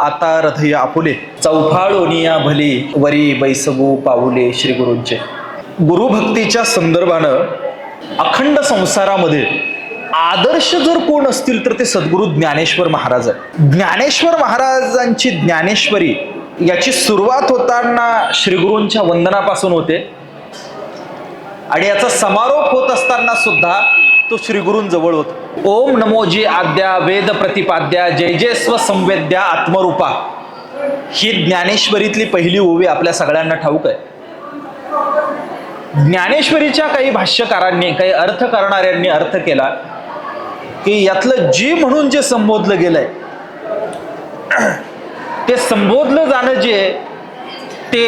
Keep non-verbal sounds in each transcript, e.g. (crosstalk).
आता हृदय आपुले चौफाळोनिया भली वरी बैसगू पाऊले श्री गुरुंचे. गुरुभक्तीच्या संदर्भानं अखंड संसारामध्ये आदर्श जर कोण असतील तर ते सद्गुरू ज्ञानेश्वर महाराज आहे ज्ञानेश्वर महाराजांची ज्ञानेश्वरी याची सुरुवात होताना श्रीगुरूंच्या वंदनापासून होते. आणि याचा समारोप होत असताना सुद्धा तो श्रीगुरूंजवळ होत. ओम नमोजी आद्या वेद प्रतिपाद्या जय जय स्वसंवेद्या आत्मरूपा. ही ज्ञानेश्वरीतली पहिली ओवी आपल्या सगळ्यांना ठाऊक आहे. ज्ञानेश्वरीच्या काही भाष्यकारांनी काही अर्थ करणाऱ्यांनी अर्थ केला की यातलं जी म्हणून जे संबोधलं गेलंय ते संबोधलं जाणं जे ते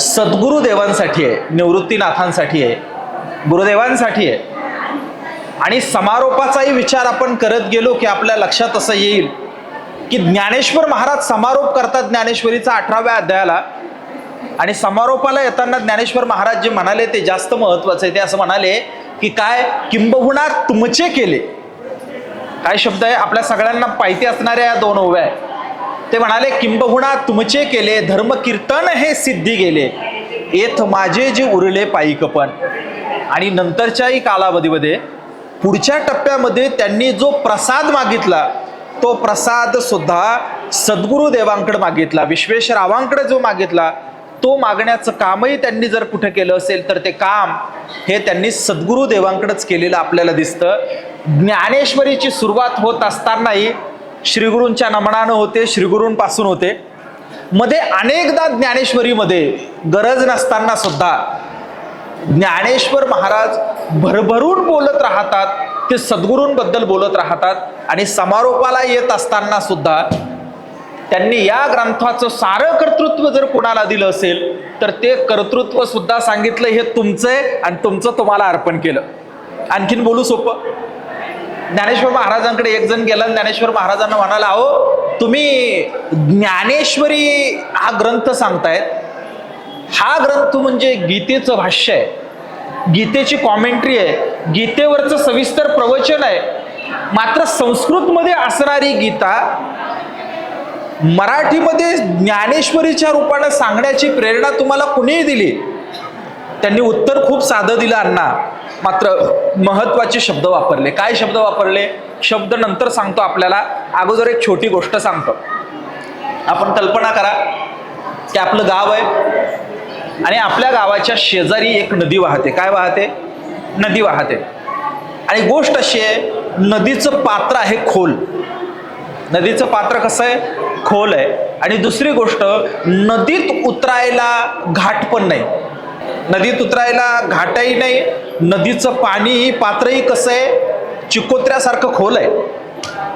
सद्गुरुदेवांसाठी आहे निवृत्तीनाथांसाठी आहे गुरुदेवांसाठी आहे. आणि समारोपाचाही विचार आपण करत गेलो की आपल्या लक्षात असं येईल की ज्ञानेश्वर महाराज समारोप करतात ज्ञानेश्वरीचा अठराव्या अध्यायाला. आणि समारोपाला येताना ज्ञानेश्वर महाराज जे म्हणाले ते जास्त महत्वाचं आहे. ते असं म्हणाले की काय? किंबहुना तुमचे केले. काय शब्द आहे? आपल्या सगळ्यांना पाहिती असणाऱ्या या दोन ओव्या आहे ते म्हणाले किंबहुना तुमचे केले धर्म कीर्तन हे सिद्धी गेले. येथ माझे जे उरले पायीकपण आणि नंतरच्याही कालावधीमध्ये पुढच्या टप्प्यामध्ये त्यांनी जो प्रसाद मागितला तो प्रसाद सुद्धा सद्गुरुदेवांकडे मागितला विश्वेश्वरावांकडे जो मागितला तो मागण्याचं कामही त्यांनी जर कुठे केलं असेल तर ते काम हे त्यांनी सद्गुरुदेवांकडेच केलेलं आपल्याला दिसतं. ज्ञानेश्वरीची सुरुवात होत असतानाही श्रीगुरूंच्या नमनानं होते श्रीगुरूंपासून होते. मध्ये अनेकदा ज्ञानेश्वरीमध्ये गरज नसताना सुद्धा ज्ञानेश्वर महाराज भरभरून बोलत राहतात ते सद्गुरूंबद्दल बोलत राहतात आणि समारोपाला येत असताना सुद्धा त्यांनी या ग्रंथाचं सारं कर्तृत्व जर कुणाला दिलं असेल तर ते कर्तृत्व सुद्धा सांगितलं हे तुमचं आहे आणि तुमचं तुम्हाला अर्पण केलं. आणखीन बोलू सोपं? ज्ञानेश्वर महाराजांकडे एक जण गेला ज्ञानेश्वर महाराजांना म्हणाला अहो तुम्ही ज्ञानेश्वरी हा ग्रंथ सांगतायत हा ग्रंथ म्हणजे गीतेचं भाष्य आहे. गीतेची कॉमेंट्री आहे. गीतेवरचं सविस्तर प्रवचन आहे. मात्र संस्कृतमध्ये असणारी गीता मराठीमध्ये ज्ञानेश्वरीच्या रूपानं सांगण्याची प्रेरणा तुम्हाला कुणीही दिली? त्यांनी उत्तर खूप साधं दिलं अण्णा. मात्र महत्त्वाचे शब्द वापरले. काय शब्द वापरले? शब्द नंतर सांगतो आपल्याला. अगोदर एक छोटी गोष्ट सांगतो. आपण कल्पना करा की आपलं गाव आहे. आणि आपल्या गावाच्या शेजारी एक नदी वाहते. काय वाहते? नदी वाहते. आणि गोष्ट अशी आहे नदीचं पात्र आहे खोल. नदीचं पात्र कसं आहे? खोल आहे. आणि दुसरी गोष्ट नदीत उतरायला घाट पण नाही. नदीत उतरायला घाटही नाही नदीचं पाणी पात्रही कसं आहे? चिकोत्र्यासारखं खोल आहे.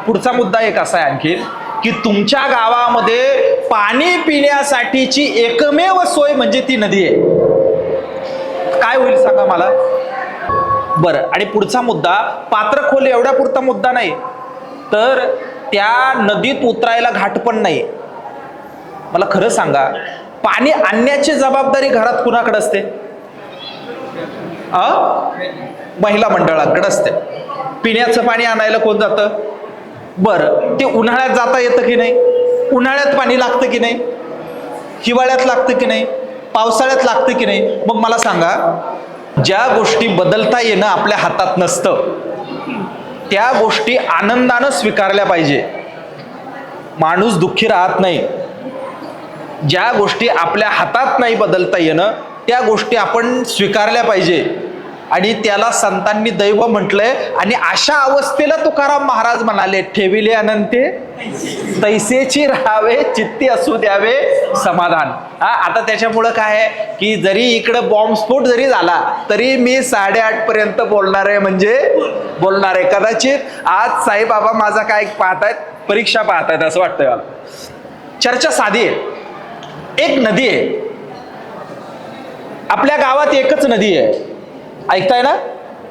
पुढचा मुद्दा एक असा आहे आणखी की तुमच्या गावामध्ये पाणी पिण्यासाठीची एकमेव सोय म्हणजे ती नदी आहे. काय होईल सांगा मला? बरं आणि पुढचा मुद्दा पात्र खोल एवढ्या पुरता मुद्दा नाही तर त्या नदीत उतरायला घाट पण नाही. मला खरं सांगा पाणी आणण्याची जबाबदारी घरात कुणाकडे असते? अ? महिला मंडळाकडे असते. पिण्याचं पाणी आणायला कोण जातं? बरं ते उन्हाळ्यात जाता येतं की नाही? उन्हाळ्यात पाणी लागतं की नाही? हिवाळ्यात लागतं की नाही? पावसाळ्यात लागतं की नाही? मग मला सांगा ज्या गोष्टी बदलता येणं आपल्या हातात नसतं त्या गोष्टी आनंदानं स्वीकारल्या पाहिजे. माणूस दुःखी राहत नाही. ज्या गोष्टी आपल्या हातात नाही बदलता येणं त्या गोष्टी आपण स्वीकारल्या पाहिजे. आणि त्याला संतांनी दैव म्हटलंय. आणि अशा अवस्थेला तुकाराम महाराज म्हणाले ठेविले अनंते तैसेची राहावे चित्ती असू द्यावे समाधान. हा आता त्याच्यामुळं काय आहे की जरी इकडं बॉम्बस्फोट जरी झाला तरी मी साडेआठ पर्यंत बोलणार आहे म्हणजे बोलणार आहे. कदाचित आज साईबाबा माझा काय पाहतायत? परीक्षा पाहतायत असं वाटतंय मला. चर्चा साधी आहे. एक नदी आहे. आपल्या गावात एकच नदी आहे. ऐकताय ना?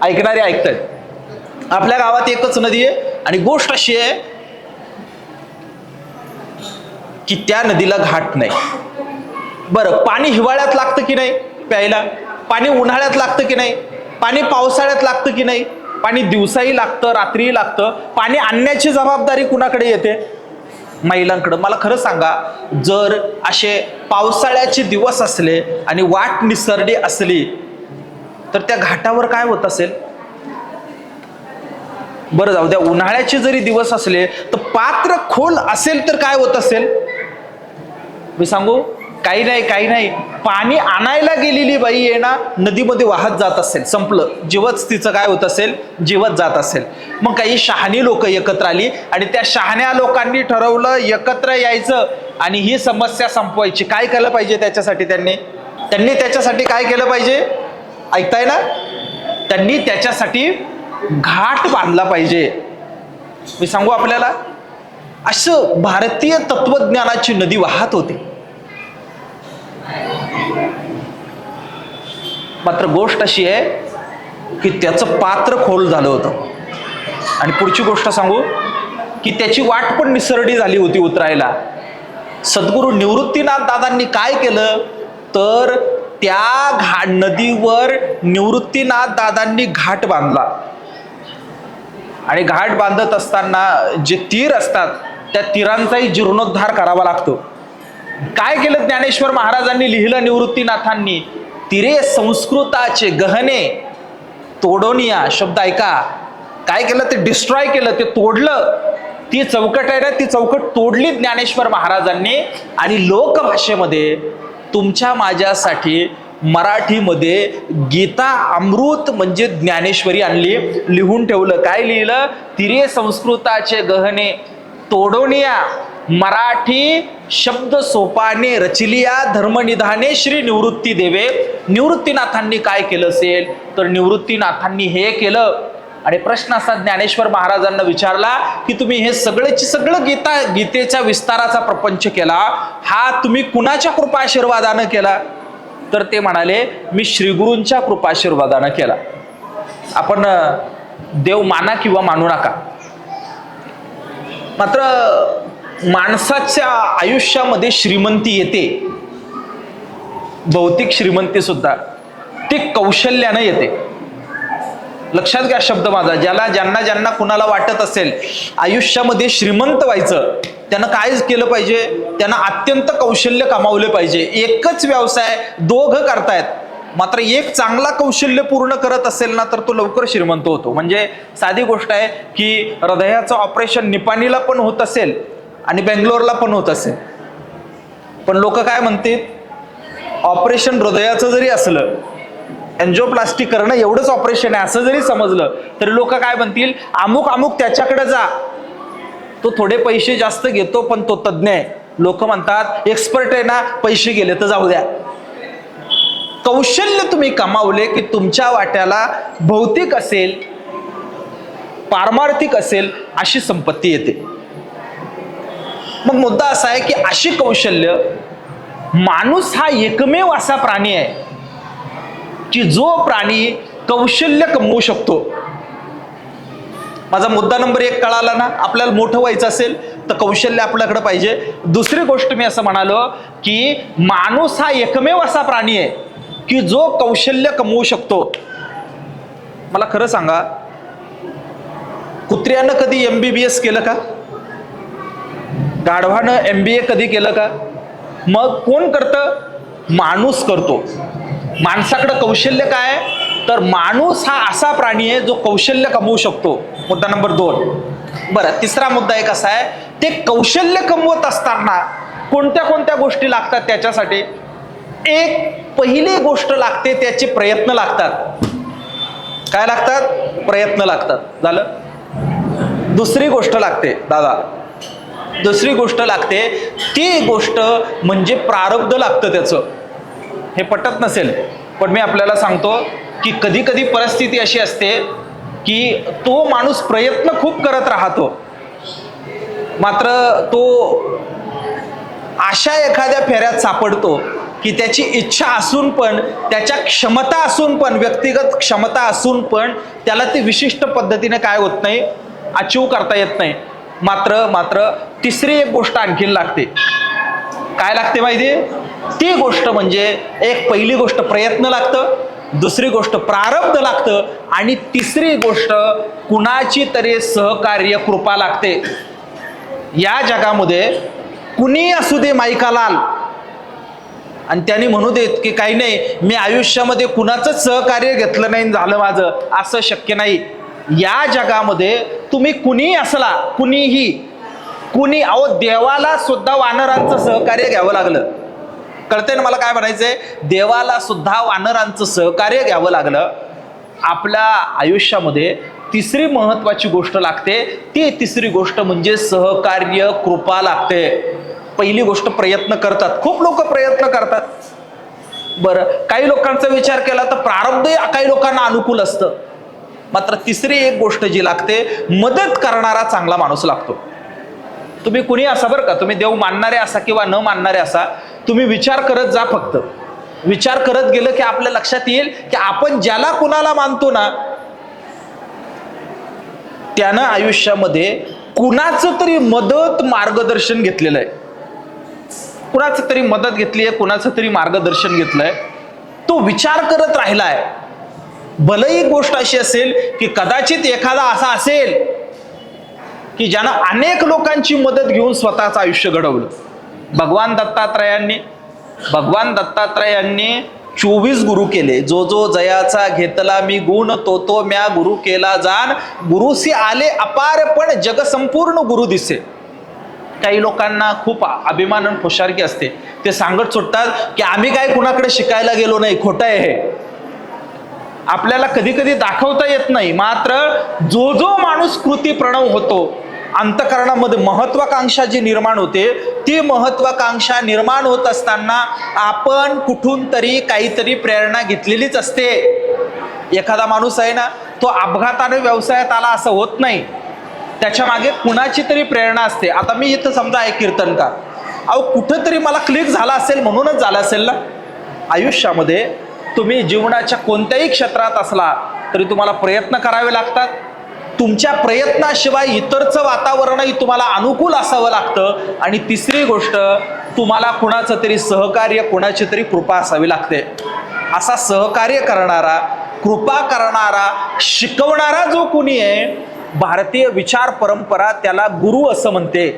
ऐकणारे ऐकतायत. आपल्या गावात एकच नदी आहे आणि गोष्ट अशी आहे की त्या नदीला घाट नाही. बरं पाणी हिवाळ्यात लागतं की नाही प्यायला? पाणी उन्हाळ्यात लागतं की नाही? पाणी पावसाळ्यात लागतं की नाही? पाणी दिवसाही लागतं रात्रीही लागतं. पाणी आणण्याची जबाबदारी कुणाकडे येते? महिलांकडं. मला खरं सांगा जर असे पावसाळ्याचे दिवस असले आणि वाट निसरडी असली तर त्या घाटावर काय होत असेल? बरं जाऊ द्या उन्हाळ्याचे जरी दिवस असले तर पात्र खोल असेल तर काय होत असेल? मी सांगू काही नाही काही नाही. पाणी आणायला गेलेली बाई आहे ना नदीमध्ये वाहत जात असेल. संपलं. जीवच तिचं काय होत असेल? जीवत जात असेल. मग काही शहाणी लोक एकत्र आली आणि त्या शहाण्या लोकांनी ठरवलं एकत्र यायचं आणि ही समस्या संपवायची. काय केलं पाहिजे त्याच्यासाठी त्यांनी? त्यांनी त्याच्यासाठी काय केलं पाहिजे? ऐकताय ना? त्यांनी त्याच्यासाठी घाट बांधला पाहिजे. मी सांगू आपल्याला? असं भारतीय तत्वज्ञानाची नदी वाहत होती. मात्र गोष्ट अशी आहे की त्याचं पात्र खोल झालं होतं. आणि पुढची गोष्ट सांगू की त्याची वाट पण निसरडी झाली होती उतरायला. सद्गुरू निवृत्तीनाथ दादांनी काय केलं? तर त्या घाट नदीवर निवृत्तीनाथ दादांनी घाट बांधला. आणि घाट बांधत असताना जे तीर असतात त्या तीरांचाही जीर्णोद्धार करावा लागतो. काय केलं ज्ञानेश्वर महाराजांनी लिहिलं निवृत्तीनाथांनी? तिरे संस्कृताचे गहने तोडोनिया शब्द ऐका. काय केलं? ते डिस्ट्रॉय केलं ते तोडलं. ती चौकट आहे ना ती चौकट तोडली ज्ञानेश्वर महाराजांनी आणि लोकभाषेमध्ये तुमच्या माझ्यासाठी मराठीमध्ये गीता अमृत म्हणजे ज्ञानेश्वरी आणली. लिहून ठेवलं. काय लिहिलं? तिरे संस्कृताचे गहने तोडोनिया. मराठी शब्द सोपाने रचिलिया. धर्मनिधाने श्री निवृत्ती देवे. निवृत्तीनाथांनी काय केलं असेल? तर निवृत्तीनाथांनी हे केलं. आणि प्रश्न असा ज्ञानेश्वर महाराजांना विचारला की तुम्ही हे सगळेची सगळं गीता गीतेच्या विस्ताराचा प्रपंच केला हा तुम्ही कुणाच्या कृपाशीर्वादानं केला? तर ते म्हणाले मी श्रीगुरूंच्या कृपाशीर्वादानं केला. आपण देव माना किंवा मानू नका. मात्र माणसाच्या आयुष्यामध्ये श्रीमंती येते. भौतिक श्रीमंती सुद्धा. ती कौशल्यानं येते. लक्षात घ्या शब्द माझा. ज्याला ज्यांना ज्यांना कुणाला वाटत असेल आयुष्यामध्ये श्रीमंत व्हायचं त्यानं काय केलं पाहिजे. त्यांना अत्यंत कौशल्य कमावले पाहिजे. एकच व्यवसाय दोघं करतायत. मात्र एक चांगला कौशल्य पूर्ण करत असेल ना तर तो लवकर श्रीमंत होतो. म्हणजे साधी गोष्ट आहे की हृदयाचं ऑपरेशन निपाणीला पण होत असेल आणि बेंगलोरला पण होत असेल. पण लोक काय म्हणतील? ऑपरेशन हृदयाचं जरी असलं एन्जिओप्लास्टी करणं एवढंच ऑपरेशन आहे. असं जरी समजलं तरी लोक काय म्हणतील? अमुक अमुक त्याच्याकडे जा. तो थोडे पैसे जास्त घेतो पण तो तज्ज्ञ आहे. लोक म्हणतात एक्सपर्ट आहे ना पैसे गेले तर जाऊ द्या. कौशल्य तुम्ही कमावले की तुमच्या वाट्याला भौतिक असेल पारमार्थिक असेल अशी संपत्ती येते. मग मुद्दा असा आहे की अशी कौशल्य माणूस हा एकमेव असा प्राणी आहे. की जो प्राणी कौशल्य कमवू शकतो. माझा मुद्दा नंबर एक कळाला ना आपल्याला मोठं व्हायचं असेल तर कौशल्य आपल्याकडे पाहिजे. दुसरी गोष्ट मी असं म्हणालो की माणूस हा एकमेव असा प्राणी आहे की जो कौशल्य कमवू शकतो. मला खरं सांगा कुत्र्यानं कधी एम बी बी एस केलं का? गाढवानं एम बी ए कधी केलं का? मग कोण करतं? माणूस करतो. माणसाकडं कौशल्य काय तर माणूस हा असा प्राणी आहे जो कौशल्य कमवू शकतो. मुद्दा नंबर दोन. बरं तिसरा मुद्दा एक असा आहे ते कौशल्य कमवत असताना कोणत्या कोणत्या गोष्टी लागतात त्याच्यासाठी? एक पहिली गोष्ट लागते त्याचे प्रयत्न लागतात. काय लागतात? प्रयत्न लागतात. झालं? दुसरी गोष्ट लागते दादा. दुसरी गोष्ट लागते ती गोष्ट म्हणजे प्रारब्ध लागतं त्याचं. हे पटत नसेल. पण मी आपल्याला सांगतो की कधी कधी परिस्थिती अशी असते की तो माणूस प्रयत्न खूप करत राहतो. मात्र तो अशा एखाद्या फेऱ्यात सापडतो की त्याची इच्छा असून पण त्याच्या क्षमता असून पण व्यक्तिगत क्षमता असून पण त्याला ती विशिष्ट पद्धतीने काय होत नाही? अचीव करता येत नाही. मात्र मात्र तिसरी एक गोष्ट आणखीन लागते. काय लागते माहिती ती गोष्ट म्हणजे एक पहिली गोष्ट प्रयत्न लागतं दुसरी गोष्ट प्रारब्ध लागतं आणि तिसरी गोष्ट कुणाची तरी सहकार्य कृपा लागते. या जगामध्ये कुणी असू दे माईकालाल आणि त्यांनी म्हणू देत की काही नाही मी आयुष्यामध्ये कुणाचंच सहकार्य घेतलं नाही झालं माझं असं शक्य नाही. या जगामध्ये तुम्ही कुणी असला कुणीही कुणी अहो देवाला सुद्धा वानरांचं सहकार्य घ्यावं लागलं. कळते ना मला काय म्हणायचंय? देवाला सुद्धा वानरांचं सहकार्य घ्यावं लागलं. आपल्या आयुष्यामध्ये तिसरी महत्वाची गोष्ट लागते. ती तिसरी गोष्ट म्हणजे सहकार्य कृपा लागते. पहिली गोष्ट प्रयत्न करतात. खूप लोक प्रयत्न करतात. बरं काही लोकांचा विचार केला तर प्रारब्ध काही लोकांना अनुकूल असतं. मात्र तिसरी एक गोष्ट जी लागते मदत करणारा चांगला माणूस लागतो. तुम्ही कुणी असा बरं का? तुम्ही देव मानणारे असा किंवा न मानणारे असा तुम्ही विचार करत जा फक्त. विचार करत गेलं की आपल्या लक्षात येईल की आपण ज्याला कुणाला मानतो ना त्यानं आयुष्यामध्ये कुणाचं तरी मदत मार्गदर्शन घेतलेलं आहे. कुणाचं तरी मदत घेतली आहे कुणाचं तरी मार्गदर्शन घेतलंय. तो विचार करत राहिलाय. भले एक गोष्ट अशी असेल की कदाचित एखादा असा असेल की ज्यानं अनेक लोकांची मदत घेऊन स्वतःचं आयुष्य घडवलं. भगवान दत्तात्रयांनी भगवान दत्तात्रयांनी चोवीस गुरु केले. जो जो जयाचा घेतला मी गुण तो तो म्या गुरु केला जाण. गुरुसी आले अपार पण जग संपूर्ण गुरु दिसे. काही लोकांना खूप अभिमान आणि खुशारकी असते. ते सांगत सुटतात की आम्ही काय कुणाकडे शिकायला गेलो नाही खोटं आहे हे. आपल्याला कधी कधी दाखवता येत नाही. मात्र जो जो माणूस कृती प्रणव होतो अंतकरणामध्ये महत्वाकांक्षा जी निर्माण होते ती महत्वाकांक्षा निर्माण होत असताना आपण कुठून तरी काहीतरी प्रेरणा घेतलेलीच असते. एखादा माणूस आहे ना तो अपघाताने व्यवसायात आला असं होत नाही. त्याच्यामागे कुणाची तरी प्रेरणा असते. आता मी इथं समजा आहे कीर्तनकार अहो कुठंतरी मला क्लिक झाला असेल म्हणूनच झाला असेल ना? आयुष्यामध्ये तुम्ही जीवनाच्या कोणत्याही क्षेत्रात असला तरी तुम्हाला प्रयत्न करावे लागतात. तुमच्या प्रयत्नाशिवाय इतरचं वातावरणही तुम्हाला अनुकूल असावं लागतं. आणि तिसरी गोष्ट तुम्हाला कुणाचं तरी सहकार्य कुणाची तरी कृपा असावी लागते. असा सहकार्य करणारा कृपा करणारा शिकवणारा जो कुणी आहे भारतीय विचार परंपरा त्याला गुरु असं म्हणते.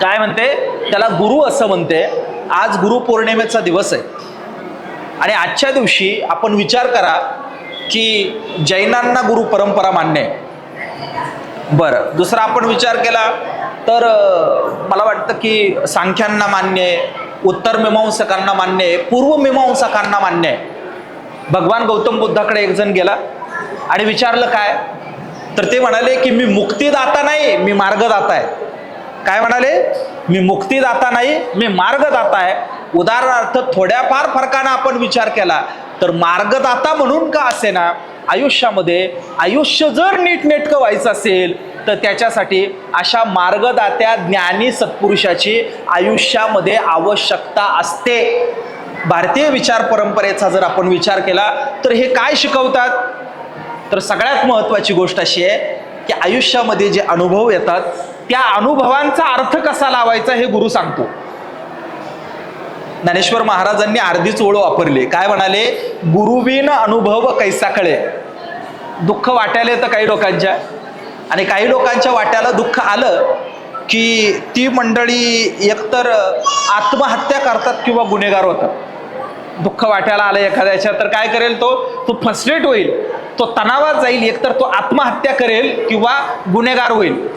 काय म्हणते? त्याला गुरु असं म्हणते. आज गुरुपौर्णिमेचा दिवस आहे. आणि आजच्या दिवशी आपण विचार करा की जैनांना गुरु परंपरा मान्य आहे. बरं दुसरा आपण विचार केला तर मला वाटतं की सांख्यांना मान्य आहे उत्तर मीमांसकांना मान्य आहे पूर्व मीमांसकांना मान्य आहे. भगवान गौतम बुद्धाकडे एक जण गेला आणि विचारलं काय? तर ते म्हणाले की मी मुक्तीदाता नाही मी मार्गदाता आहे. काय म्हणाले? मी मुक्तीदाता नाही मी मार्गदाता आहे. उदाहरणार्थ थोड्याफार फरकानं आपण विचार केला तर मार्गदाता म्हणून का असे ना आयुष्यामध्ये आयुष्य जर नीटनेटकं व्हायचं असेल तर त्याच्यासाठी अशा मार्गदात्या ज्ञानी सत्पुरुषाची आयुष्यामध्ये आवश्यकता असते. भारतीय विचार परंपरेचा जर आपण विचार केला तर हे काय शिकवतात? तर सगळ्यात महत्त्वाची गोष्ट अशी आहे की आयुष्यामध्ये जे अनुभव येतात त्या अनुभवांचा अर्थ कसा लावायचा हे गुरु सांगतो. ज्ञानेश्वर महाराजांनी अर्धीच ओळ वापरली. काय म्हणाले? गुरुविन अनुभव कैसा कळे दुःख वाट्याला येतं काही लोकांच्या. आणि काही लोकांच्या वाट्याला दुःख आलं की ती मंडळी एकतर आत्महत्या करतात किंवा गुन्हेगार होतात. दुःख वाट्याला आलं एखाद्याच्या तर काय करेल तो? तो फर्स्ट्रेट होईल. तो तणावात जाईल. एकतर तो आत्महत्या करेल किंवा गुन्हेगार होईल.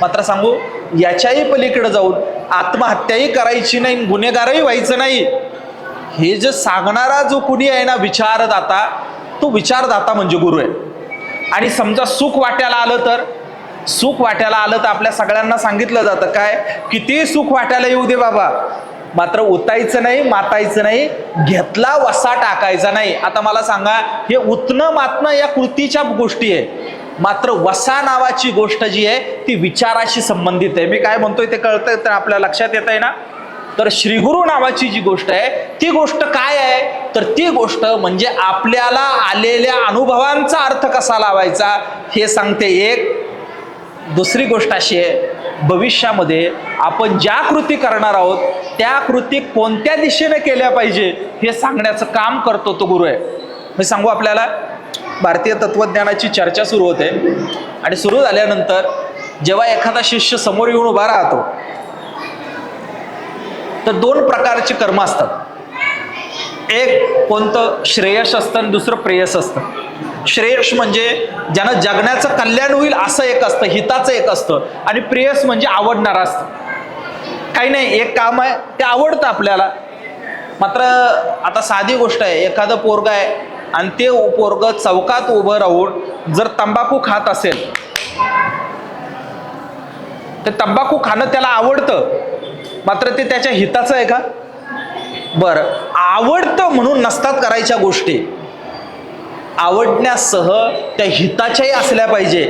मात्र सांगू याच्याही पलीकडे जाऊन आत्महत्याही करायची नाही गुन्हेगारही व्हायचं नाही. हे जे सांगणारा जो कुणी आहे ना विचारदाता तो विचारदाता म्हणजे गुरु आहे. आणि समजा सुख वाट्याला आलं तर सुख वाट्याला आलं तर आपल्या सगळ्यांना सांगितलं जातं काय? किती सुख वाट्याला येऊ दे बाबा. मात्र उतायचं नाही मातायचं नाही घेतला वसा टाकायचा नाही. आता मला सांगा हे उतणं मातणं या कृतीच्या गोष्टी आहे. मात्र वसा नावाची गोष्ट जी आहे ती विचाराशी संबंधित आहे. मी काय म्हणतोय ते कळतंय तर आपल्या लक्षात येत आहे ना? तर श्रीगुरु नावाची जी गोष्ट आहे ती गोष्ट काय आहे? तर ती गोष्ट म्हणजे आपल्याला आलेल्या अनुभवांचा अर्थ कसा लावायचा हे सांगते एक. दुसरी गोष्ट अशी आहे भविष्यामध्ये आपण ज्या कृती करणार आहोत त्या कृती कोणत्या दिशेने केल्या पाहिजे हे सांगण्याचं काम करतो तो गुरु आहे. मी सांगू आपल्याला? भारतीय तत्वज्ञानाची चर्चा सुरू होते. आणि सुरू झाल्यानंतर जेव्हा एखादा शिष्य समोर येऊन उभा राहतो तर दोन प्रकारचे कर्म असतात. एक कोणतं श्रेयस असतं आणि दुसरं प्रेयस असतं. श्रेयस म्हणजे ज्यानं जगण्याचं कल्याण होईल असं एक असतं हिताचं एक असतं आणि प्रेयस म्हणजे आवडणारं असतं. काही नाही एक काम आहे ते आवडतं आपल्याला. मात्र आता साधी गोष्ट आहे एखादं पोरग आहे आणि ते पोरग चौकात उभं राहून जर तंबाखू खात असेल तर तंबाखू खाणं त्याला आवडतं. मात्र ते त्याच्या हिताचं आहे का? बरं आवडतं म्हणून नसतात करायच्या गोष्टी. आवडण्यासह त्या हिताच्याही असल्या पाहिजे.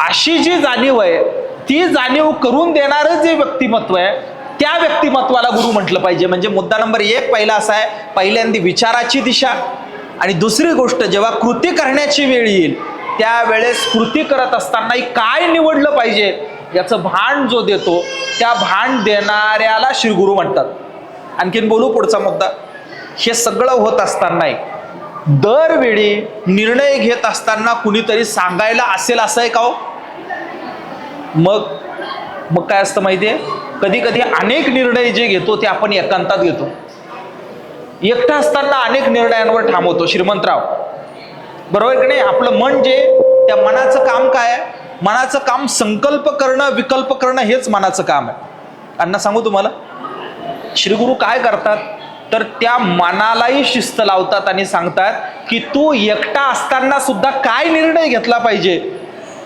अशी जी जाणीव आहे ती जाणीव करून देणारं जे व्यक्तिमत्व आहे त्या व्यक्तिमत्वाला गुरु म्हटलं पाहिजे. म्हणजे मुद्दा नंबर एक पहिला असा आहे पहिल्यांदा विचाराची दिशा. आणि दुसरी गोष्ट जेव्हा कृती करण्याची वेळ येईल त्यावेळेस कृती करत असतानाही काय निवडलं पाहिजे याचं भान जो देतो त्या भान देणाऱ्याला श्रीगुरु म्हणतात. आणखीन बोलू पुढचा मुद्दा. हे सगळं होत असतानाही दरवेळी निर्णय घेत असताना कुणीतरी सांगायला असेल असं आहे का हो? मग मग काय असतं माहितीये? कधी कधी अनेक निर्णय जे घेतो ते आपण एकांतात घेतो. एकटा असताना अनेक निर्णयांवर ठाम श्रीमंतराव. बरोबर की नाही? आपलं मन जे त्या मनाचं काम काय आहे? मनाचं काम संकल्प करणं विकल्प करणं हेच मनाचं काम आहे. अण्णा सांगू तुम्हाला? श्रीगुरु काय करतात? तर त्या मनालाही शिस्त लावतात आणि सांगतात की तू एकटा असताना सुद्धा काय निर्णय घेतला पाहिजे?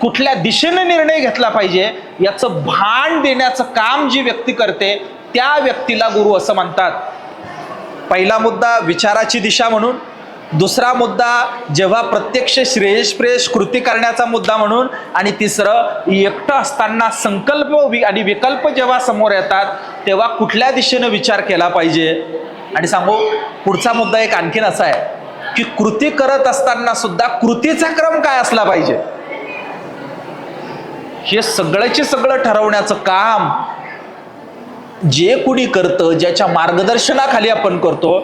कुठल्या दिशेने निर्णय घेतला पाहिजे? याचं भान देण्याचं काम जी व्यक्ती करते त्या व्यक्तीला गुरु असं म्हणतात. पहिला मुद्दा विचाराची दिशा म्हणून दुसरा मुद्दा जेव्हा प्रत्यक्ष श्रेयस प्रेयश कृती करण्याचा मुद्दा म्हणून आणि तिसरं एकटं असताना संकल्प आणि विकल्प जेव्हा समोर येतात तेव्हा कुठल्या दिशेनं विचार केला पाहिजे? आणि सांगू पुढचा मुद्दा एक आणखीन असा आहे की कृती करत असताना सुद्धा कृतीचा क्रम काय असला पाहिजे? हे सगळ्याचे सगळं ठरवण्याचं काम जे कुणी करतं ज्याच्या मार्गदर्शनाखाली आपण करतो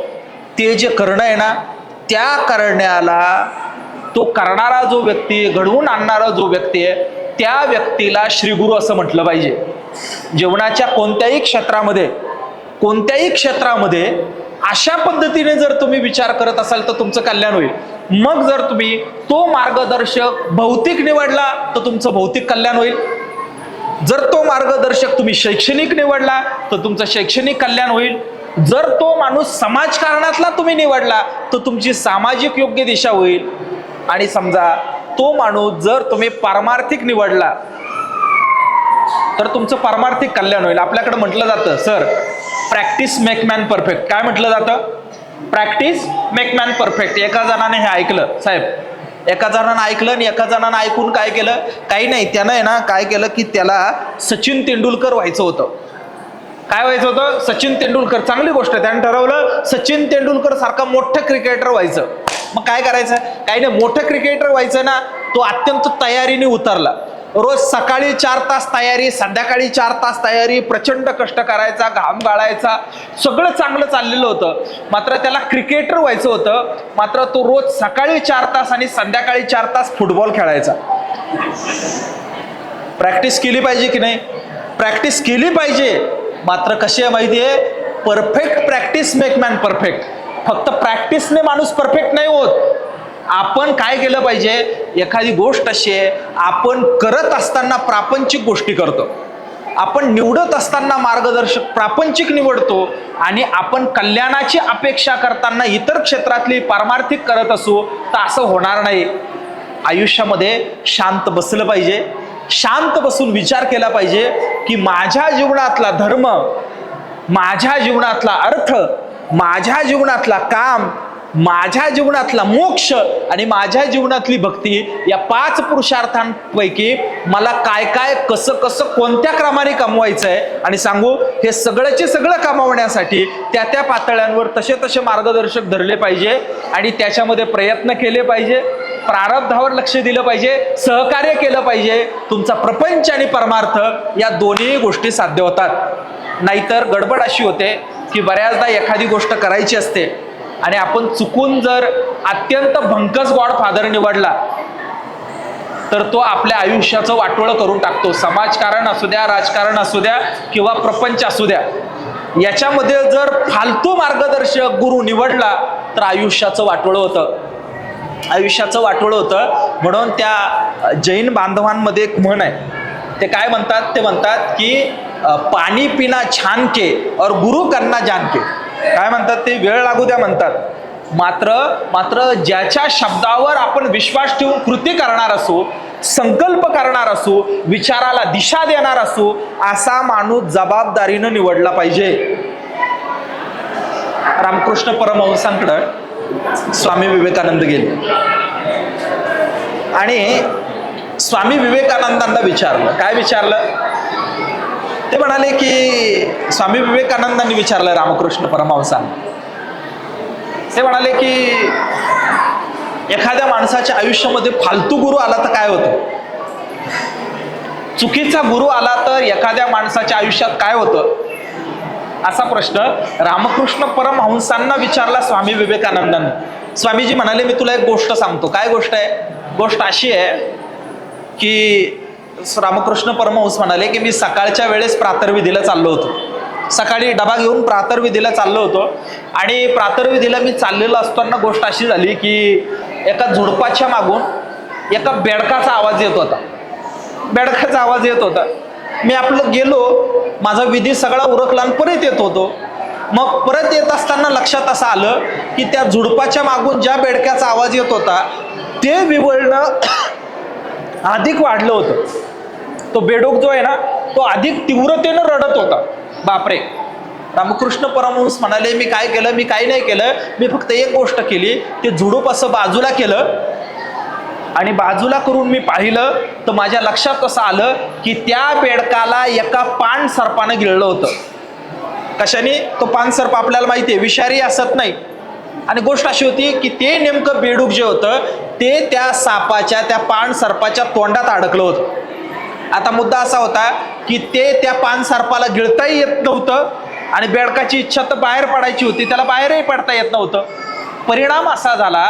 ते जे करणं आहे ना त्या करण्याला तो करणारा जो व्यक्ती घडवून आणणारा जो व्यक्ती आहे त्या व्यक्तीला श्रीगुरु असं म्हटलं पाहिजे. जेवणाच्या कोणत्याही क्षेत्रामध्ये कोणत्याही क्षेत्रामध्ये अशा पद्धतीने जर तुम्ही विचार करत असाल तर तुमचं कल्याण होईल. मग जर तुम्ही तो मार्गदर्शक भौतिक निवडला तर तुमचं भौतिक कल्याण होईल. जर तो मार्गदर्शक तुम्ही शैक्षणिक निवडला तर तुमचं शैक्षणिक कल्याण होईल. जर तो माणूस समाजकारणातला तुम्ही निवडला तर तुमची सामाजिक योग्य दिशा होईल. आणि समजा तो माणूस जर तुम्ही पारमार्थिक निवडला तर तुमचं पारमार्थिक कल्याण होईल. आपल्याकडे म्हटलं जातं sir practice make man perfect काय म्हटलं जातं? प्रॅक्टिस मेक मॅन परफेक्ट एका जणाने हे ऐकलं साहेब. एका जणानं ऐकलं आणि एका जणानं ऐकून काय केलं? काही नाही. त्यानं आहे ना काय केलं की त्याला सचिन तेंडुलकर व्हायचं होतं. काय व्हायचं होतं? सचिन तेंडुलकर. चांगली गोष्ट आहे. त्यानं ठरवलं सचिन तेंडुलकर सारखा मोठं क्रिकेटर व्हायचं. मग काय करायचं? काही नाही. मोठं क्रिकेटर व्हायचं ना तो अत्यंत तयारीने उतरला. रोज सकाळी चार तास तयारी संध्याकाळी चार तास तयारी प्रचंड कष्ट करायचा घाम गाळायचा सगळं चांगलं चाललेलं होतं. मात्र त्याला क्रिकेटर व्हायचं होतं. मात्र तो रोज सकाळी चार तास आणि संध्याकाळी चार तास फुटबॉल खेळायचा. प्रॅक्टिस केली पाहिजे की नाही? प्रॅक्टिस केली पाहिजे. मात्र कशी आहे माहिती आहे? Perfect practice make man perfect फक्त प्रॅक्टिसने माणूस परफेक्ट नाही होत. आपण काय केलं पाहिजे? एखादी गोष्ट अशी आहे आपण करत असताना प्रापंचिक गोष्टी करतो. आपण निवडत असताना मार्गदर्शक प्रापंचिक निवडतो आणि आपण कल्याणाची अपेक्षा करताना इतर क्षेत्रातली पारमार्थिक करत असू तर असं होणार नाही. आयुष्यामध्ये शांत बसलं पाहिजे. शांत बसून विचार केला पाहिजे की माझ्या जीवनातला धर्म माझ्या जीवनातला अर्थ माझ्या जीवनातला काम माझ्या जीवनातला मोक्ष आणि माझ्या जीवनातली भक्ती या पाच पुरुषार्थांपैकी मला काय काय कसं कसं कोणत्या क्रमाने कमवायचं आहे आणि सांगू हे सगळ्याचे सगळं कमावण्यासाठी त्या त्या पातळ्यांवर तसे तसे मार्गदर्शक धरले पाहिजे आणि त्याच्यामध्ये प्रयत्न केले पाहिजे प्रारब्धावर लक्ष दिलं पाहिजे सहकार्य केलं पाहिजे. तुमचा प्रपंच आणि परमार्थ या दोन्ही गोष्टी साध्य होतात. नाहीतर गडबड अशी होते की बऱ्याचदा एखादी गोष्ट करायची असते आणि आपण चुकून जर अत्यंत भंकस गॉड फादर निवडला तर तो आपल्या आयुष्याचं वाटोळं करून टाकतो. समाजकारण असू द्या राजकारण असू द्या किंवा प्रपंच असू द्या. याच्यामध्ये जर फालतू मार्गदर्शक गुरु निवडला तर आयुष्याचं वाटोळं होतं. आयुष्याचं वाटोळं होतं. म्हणून त्या जैन बांधवांमध्ये एक म्हण आहे. ते काय म्हणतात? ते म्हणतात की पाणी पिना छान के और गुरु करना जान के काय म्हणतात ते? वेळ लागू द्या म्हणतात. मात्र मात्र ज्याच्या शब्दावर आपण विश्वास ठेवून कृती करणार असू संकल्प करणार असू विचाराला दिशा देणार असू असा माणूस जबाबदारीनं निवडला पाहिजे. रामकृष्ण परमहंसांकडं स्वामी विवेकानंद गेले. आणि स्वामी विवेकानंदांना विचारलं. काय विचारलं? ते म्हणाले की स्वामी विवेकानंदांनी विचारलं रामकृष्ण परमहंसांना. ते म्हणाले की एखाद्या माणसाच्या आयुष्यामध्ये फालतू गुरु आला तर काय होतं? चुकीचा गुरु आला तर एखाद्या माणसाच्या आयुष्यात काय होतं? असा प्रश्न रामकृष्ण परमहंसांना विचारला स्वामी विवेकानंदांनी. स्वामीजी म्हणाले मी तुला एक गोष्ट सांगतो. काय गोष्ट आहे? गोष्ट अशी आहे की रामकृष्ण परमहंस म्हणाले की मी सकाळच्या वेळेस प्रातर्विधीला चाललो होतो. सकाळी डबा घेऊन प्रातर्विधीला चाललो होतो. आणि प्रातर्विधीला मी चाललेलो असताना गोष्ट अशी झाली की एका झुडपाच्या मागून एका बेडकाचा आवाज येत होता. बेडकाचा आवाज येत होता. मी आपलं गेलो माझा विधी सगळा उरकला आणि परत येत होतो. मग परत येत असताना लक्षात असं आलं की त्या झुडपाच्या मागून ज्या बेडक्याचा आवाज येत होता ते विवळणं (coughs) अधिक वाढलं होतं. तो बेडूक जो आहे ना तो अधिक तीव्रतेनं रडत होता. बापरे. रामकृष्ण परमहंस म्हणाले मी काय केलं? मी काय नाही केलं. मी फक्त एक गोष्ट केली. ते झुडूप असं बाजूला केलं. आणि बाजूला करून मी पाहिलं तर माझ्या लक्षात कसं आलं की त्या बेडकाला एका पान सर्पानं गिळलं होतं. कशाने? तो पान सर्प आपल्याला माहिती आहे विषारी असत नाही. आणि गोष्ट अशी होती की ते नेमकं बेडूक जे होतं ते त्या सापाच्या त्या पान सर्पाच्या तोंडात अडकलं होतं. आता मुद्दा असा होता की ते त्या पान सर्पाला गिळताही येत नव्हतं आणि बेडकाची इच्छा तर बाहेर पडायची होती त्याला बाहेरही पडता येत नव्हतं. परिणाम असा झाला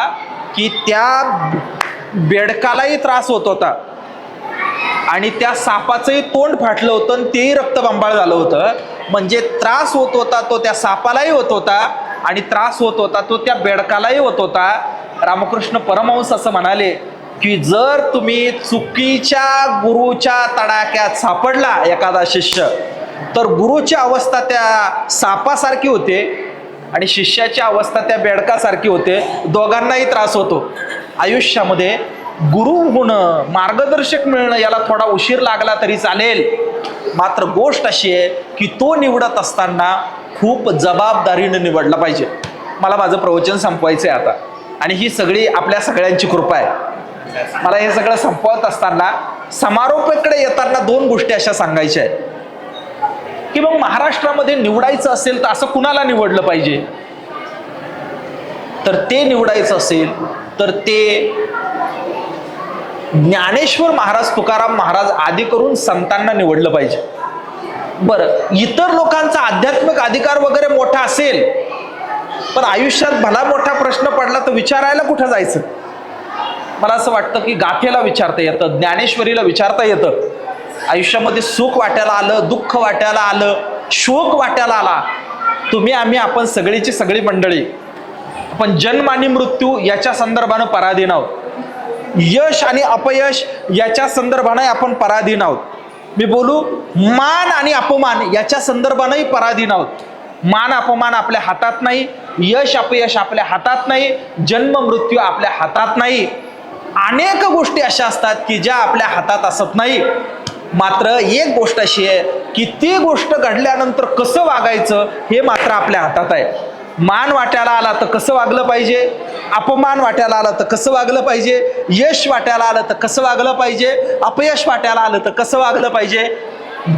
की त्या बेडकालाही त्रास होत होता. आणि त्या सापाचंही तोंड फाटलं होतं आणि तेही रक्तबंबाळ झालं होतं. म्हणजे त्रास होत होता तो त्या सापालाही होत होता आणि त्रास होत होता तो त्या बेडकालाही होत होता. रामकृष्ण परमहंस असं म्हणाले की जर तुम्ही चुकीच्या गुरुच्या तडाक्यात सापडला एखादा शिष्य तर गुरुची अवस्था त्या सापासारखी होते आणि शिष्याची अवस्था त्या बेडकासारखी होते. दोघांनाही त्रास होतो. आयुष्यामध्ये गुरु होणं मार्गदर्शक मिळणं याला थोडा उशीर लागला तरी चालेल. मात्र गोष्ट अशी आहे की तो निवडत असताना खूप जबाबदारीनं निवडला पाहिजे. मला माझं प्रवचन संपवायचं आहे आता. आणि ही सगळी आपल्या सगळ्यांची कृपा आहे. मला हे सगळं संपवत असताना समारोपाकडे येताना दोन गोष्टी अशा सांगायच्या आहेत. की मग महाराष्ट्रामध्ये निवडायचं असेल तर असं कुणाला निवडलं पाहिजे? तर ते निवडायचं असेल तर ते ज्ञानेश्वर महाराज तुकाराम महाराज आदी करून संतांना निवडलं पाहिजे. बरं इतर लोकांचा आध्यात्मिक अधिकार वगैरे मोठा असेल पण आयुष्यात भला मोठा प्रश्न पडला तर विचारायला कुठं जायचं? मला असं वाटतं की गाथेला विचारता येतं ज्ञानेश्वरीला विचारता येतं. आयुष्यामध्ये सुख वाट्याला आलं दुःख वाट्याला आलं शोक वाट्याला आला. तुम्ही आम्ही आपण सगळीची सगळी मंडळी आपण जन्म आणि मृत्यू याच्या संदर्भानं पराधीन आहोत. यश आणि अपयश याच्या संदर्भाने आपण पराधीन आहोत. मी बोलू मान आणि अपमान याच्या संदर्भानंही पराधीन आहोत. मान अपमान आपल्या हातात नाही यश अपयश आपल्या हातात नाही जन्म मृत्यू आपल्या हातात नाही. अनेक गोष्टी अशा असतात की ज्या आपल्या हातात असत नाही. मात्र एक गोष्ट अशी आहे की ती गोष्ट घडल्यानंतर कसं वागायचं हे मात्र आपल्या हातात आहे. मान वाट्याला आला तर कसं वागलं पाहिजे? अपमान वाट्याला आलं तर कसं वागलं पाहिजे? यश वाट्याला आलं तर कसं वागलं पाहिजे? अपयश वाट्याला आलं तर कसं वागलं पाहिजे?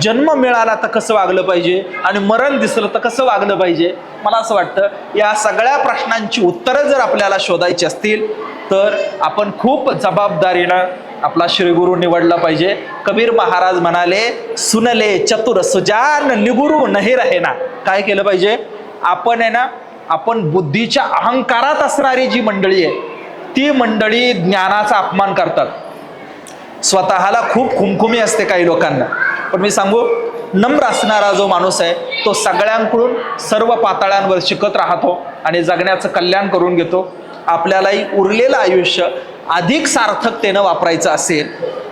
जन्म मिळाला तर कसं वागलं पाहिजे? आणि मरण दिसलं तर कसं वागलं पाहिजे? मला असं वाटतं या सगळ्या प्रश्नांची उत्तरं जर आपल्याला शोधायची असतील तर आपण खूप जबाबदारीनं आपला श्रीगुरु निवडला पाहिजे. कबीर महाराज म्हणाले सुनले चतुर सुजान निगुरु नाही रहे ना काय केलं पाहिजे? आपण आहे ना आपण बुद्धीच्या अहंकारात असणारी जी मंडळी आहे ती मंडळी ज्ञानाचा अपमान करतात. स्वतःला खूप खुमखुमी असते काही लोकांना. पण मी सांगू नम्र असणारा जो माणूस आहे तो सगळ्यांकडून सर्व पातळ्यांवर शिकत राहतो आणि जगण्याचं कल्याण करून घेतो. आपल्यालाही उरलेलं आयुष्य अधिक सार्थकतेनं वापरायचं असेल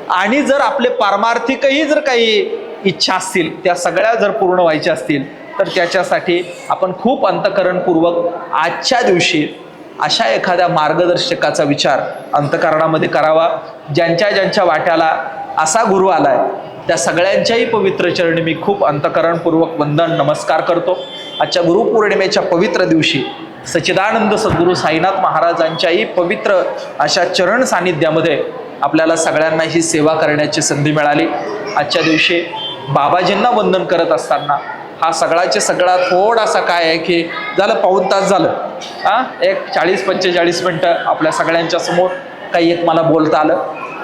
आणि जर आपले पारमार्थिकही जर काही इच्छा असतील त्या सगळ्या जर पूर्ण व्हायच्या असतील तर त्याच्यासाठी आपण खूप अंतकरणपूर्वक आजच्या दिवशी अशा एखाद्या मार्गदर्शकाचा विचार अंतकरणामध्ये करावा ज्यांच्या ज्यांच्या वाट्याला असा गुरु आलाय त्या सगळ्यांच्याही पवित्र चरणी मी खूप अंतकरणपूर्वक वंदन नमस्कार करतो. आजच्या गुरुपौर्णिमेच्या पवित्र दिवशी सच्चिदानंद सद्गुरू साईनाथ महाराजांच्याही पवित्र अशा चरण सानिध्यामध्ये आपल्याला सगळ्यांना ही सेवा करण्याची संधी मिळाली. आजच्या दिवशी बाबाजींना वंदन करत असताना हा सगळाचे सगळा थोडासा काय आहे की झालं पाऊन तास झालं. हां? एक चाळीस पंचेचाळीस मिनटं आपल्या सगळ्यांच्या समोर काही एक मला बोलता आलं.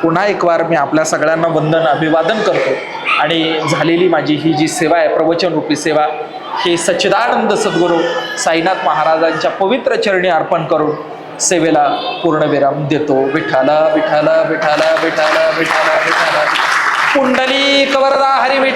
पुन्हा एक वार मी आपल्या सगळ्यांना वंदन अभिवादन करतो. आणि झालेली माझी ही जी सेवा आहे प्रवचनरूपी सेवा हे सच्चिदानंद सद्गुरू साईनाथ महाराजांच्या पवित्र चरणी अर्पण करून सेवेला पूर्णविराम देतो. विठाला विठाला विठाला विठाला विठाला विठाला पुंडली कवरदा हरी विठ